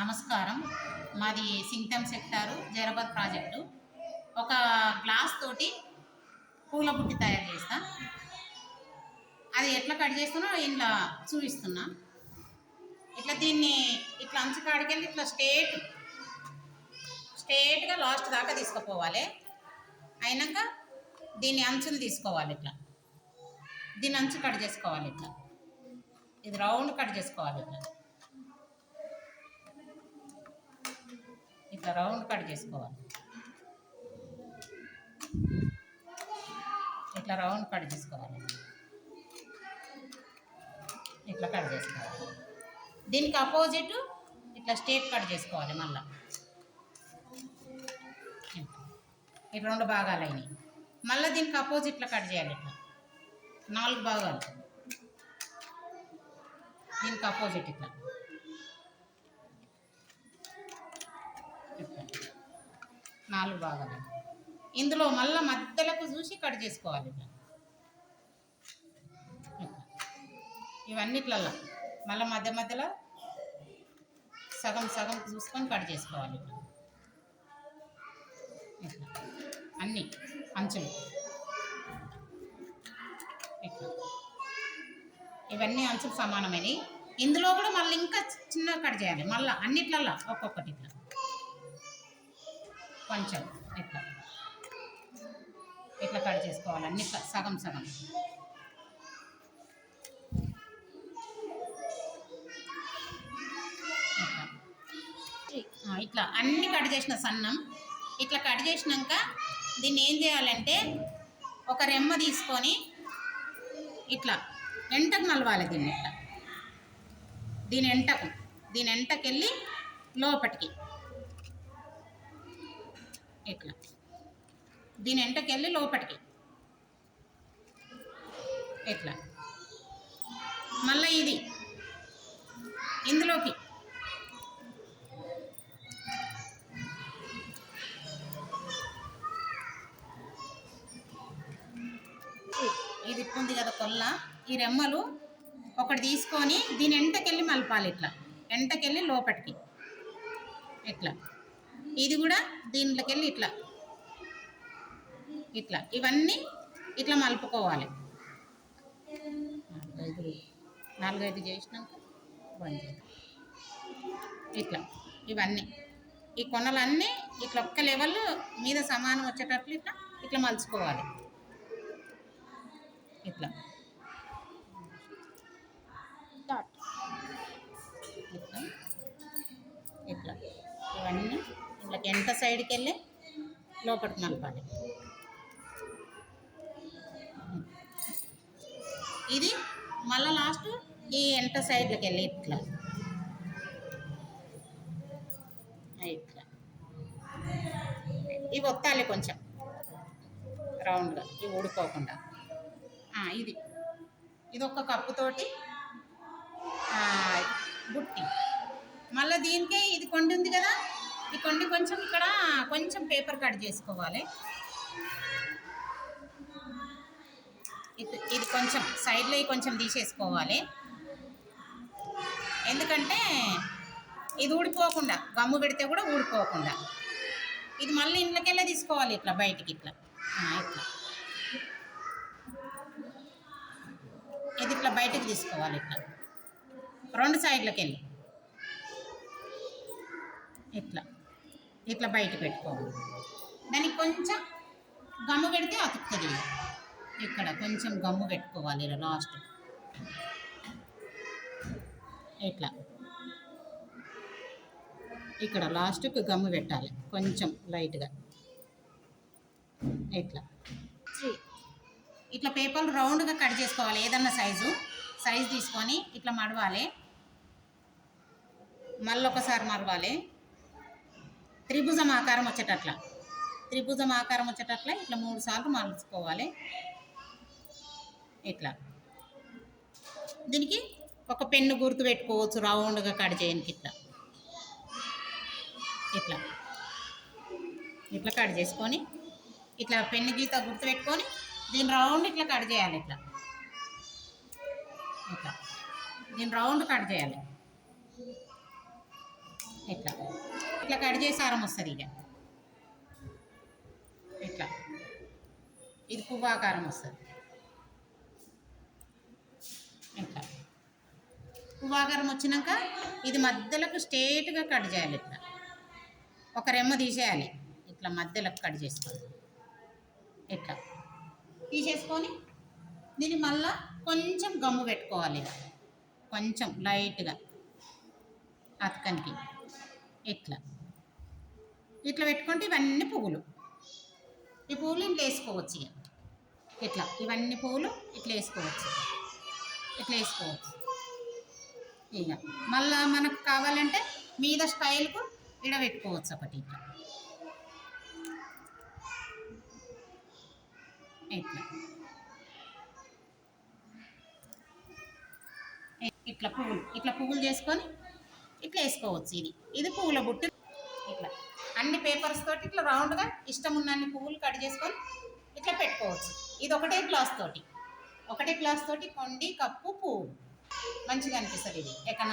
నమస్కారం. మాది సింగ్టమ్ సెక్టారు జైరాబాద్ ప్రాజెక్టు. ఒక గ్లాస్ తోటి పూల బుట్టి తయారు చేస్తా. అది ఎట్లా కట్ చేస్తున్నా ఇలా చూపిస్తున్నా. ఇట్లా దీన్ని ఇట్లా అంచు కాడికెళ్ళి ఇట్లా స్ట్రేట్ స్ట్రేట్గా లాస్ట్ దాకా తీసుకుపోవాలి. అయినాక దీని అంచుని తీసుకోవాలి ఇట్లా. దీని అంచు కట్ చేసుకోవాలి ఇట్లా. ఇది రౌండ్ కట్ చేసుకోవాలి ఇట్లా. ఇట్లా రౌండ్ కట్ చేసుకోవాలి. ఇట్లా రౌండ్ కట్ చేసుకోవాలి. ఇట్లా కట్ చేసుకోవాలి. దీనికి అపోజిట్ ఇట్లా స్ట్రేట్ కట్ చేసుకోవాలి మళ్ళా. ఈ రెండు భాగాలు అయినాయి. మళ్ళీ దీనికి అపోజిట్లో కట్ చేయాలి ఇట్లా. నాలుగు భాగాలు. దీనికి అపోజిట్ ఇట్లా. నాలుగు భాగాలు. ఇందులో మళ్ళీ మధ్యలకు చూసి కట్ చేసుకోవాలి ఇవన్నిట్లల్లా ఇవన్నిట్లల్లో. మళ్ళీ మధ్య మధ్యలో సగం సగం చూసుకొని కట్ చేసుకోవాలి అన్ని అన్నీ అంచులు. ఇవన్నీ అంచులు సమానమైనవి ఇందులో కూడా మళ్ళీ ఇంకా చిన్నగా కట్ చేయాలి. మళ్ళీ అన్నిట్లల్లో ఒక్కొక్కటి ఇట్లా. కొంచెం ఇట్లా. ఇట్లా కట్ చేసుకోవాలి అన్ని సగం సగం. ఇట్లా. ఇట్లా అన్ని కట్ చేసిన సన్నం. ఇట్లా కట్ చేసినాక దీన్ని ఏం చేయాలంటే ఒక రెమ్మ తీసుకొని ఇట్లా ఎంటకు నలవాలి దీన్ని. ఇట్లా దీని ఎంటకు దీని ఎంటకెళ్ళి లోపటికి. ఇట్లా దీని వెంటకెళ్ళి లోపటికి. ఇట్లా మళ్ళీ ఇది. ఇందులోకి. ఇది ఉంది కదా కొల్ల. ఈ రెమ్మలు ఒకటి తీసుకొని దీని ఎంటకెళ్ళి మలపాలి ఇట్లా. ఎంటకెళ్ళి లోపటికి. ఇట్లా ఇది కూడా దీంట్లోకి వెళ్ళి ఇట్లా. ఇట్లా. ఇవన్నీ ఇట్లా మలుపుకోవాలి. నాలుగైదు నాలుగైదు చేసినాక బంద్ ఇట్లా. ఇవన్నీ. ఈ కొనలన్నీ ఇట్లా ఒక్క లెవెల్ మీద సమానం వచ్చేటట్లు ఇట్లా ఇట్లా మలుచుకోవాలి. ఇట్లా. సైడ్కి వెళ్ళి లోపలికి నలపాలి ఇది మళ్ళీ లాస్ట్ ఈ ఎంట సైడ్లకి వెళ్ళి ఇట్లా. ఇట్లా. ఇవి ఒత్తాలి కొంచెం. రౌండ్గా. ఇవి ఊడిపోకుండా. ఇది ఇది. ఒక కప్పుతోటి బుట్టి మళ్ళీ దీనికే ఇది కొండి ఉంది కదా? ఈ కొండి కొంచెం ఇక్కడ కొంచెం పేపర్ కట్ చేసుకోవాలి. ఇది ఇది కొంచెం సైడ్లో కొంచెం తీసేసుకోవాలి. ఎందుకంటే ఇది ఊడిపోకుండా గమ్ము పెడితే కూడా ఊడిపోకుండా. ఇది మళ్ళీ ఇంట్లోకెళ్ళే తీసుకోవాలి ఇట్లా బయటికి ఇట్లా. ఇట్లా. ఇది ఇట్లా బయటకు తీసుకోవాలి ఇట్లా. రెండు సైడ్లకి వెళ్ళి ఇట్లా. ఇట్లా బయట పెట్టుకోవాలి దానికి కొంచెం గమ్ము పెడితే అతుకుతుంది. ఇక్కడ కొంచెం గమ్ము పెట్టుకోవాలి ఇలా లాస్ట్ ఇట్లా. ఇక్కడ లాస్ట్కి గమ్ము పెట్టాలి. కొంచెం లైట్గా ఇట్లా. ఇట్లా పేపర్లు రౌండ్గా కట్ చేసుకోవాలి. ఏదన్నా సైజు సైజు తీసుకొని ఇట్లా మడవాలి. మళ్ళీ ఒకసారి మడవాలి త్రిభుజం ఆకారం వచ్చేటట్ల. త్రిభుజం ఆకారం వచ్చేటట్ల ఇట్లా మూడు సార్లు మలుచుకోవాలి ఇట్లా. దీనికి ఒక పెన్ను గుర్తు పెట్టుకోవచ్చు రౌండ్గా కట్ చేయడానికి ఇట్లా. ఇట్లా. ఇట్లా కట్ చేసుకొని ఇట్లా పెన్ను గీత గుర్తు పెట్టుకొని దీని రౌండ్ ఇట్లా కట్ చేయాలి ఇట్లా. ఇట్లా. దీని రౌండ్ కట్ చేయాలి. ఇట్లా. ఇట్లా కట్ చేసి ఆరం వస్తుంది ఇక. ఇట్లా. ఇది పువ్వాకారం వస్తుంది. ఇట్లా. పువ్వాకారం వచ్చినాక ఇది మధ్యలోకి స్ట్రేట్గా కట్ చేయాలి ఇట్లా. ఒక రెమ్మ తీసేయాలి. ఇట్లా మధ్యలోకి కట్ చేసుకోవాలి ఇట్లా. తీసేసుకొని దీన్ని మళ్ళా కొంచెం గమ్ము పెట్టుకోవాలి కొంచెం లైట్గా. అతకనికి. ఇట్లా. ఇట్లా పెట్టుకుంటే ఇవన్నీ పువ్వులు. ఈ పువ్వులు ఇంట్లో వేసుకోవచ్చు ఇక. ఇట్లా. ఇవన్నీ పువ్వులు ఇట్లా వేసుకోవచ్చు. ఇట్లా వేసుకోవచ్చు. ఇక. మళ్ళా మనకు కావాలంటే మీద స్టైల్కు ఇడ పెట్టుకోవచ్చు ఒకటి ఇట్లా. ఇట్లా. ఇట్లా పువ్వులు. ఇట్లా పువ్వులు చేసుకొని ఇట్లా వేసుకోవచ్చు ఇది. ఇది పువ్వుల బుట్టి. ఇట్లా అన్ని పేపర్స్ తోటి ఇట్లా రౌండ్గా ఇష్టం ఉన్నన్ని పువ్వులు కట్ చేసుకొని ఇట్లా పెట్టుకోవచ్చు. ఇది ఒకటే గ్లాస్ తోటి. ఒకటే గ్లాస్ తోటి కొండి కప్పు పువ్వు. మంచిగా అనిపిస్తుంది ఇది. ఎక్కడ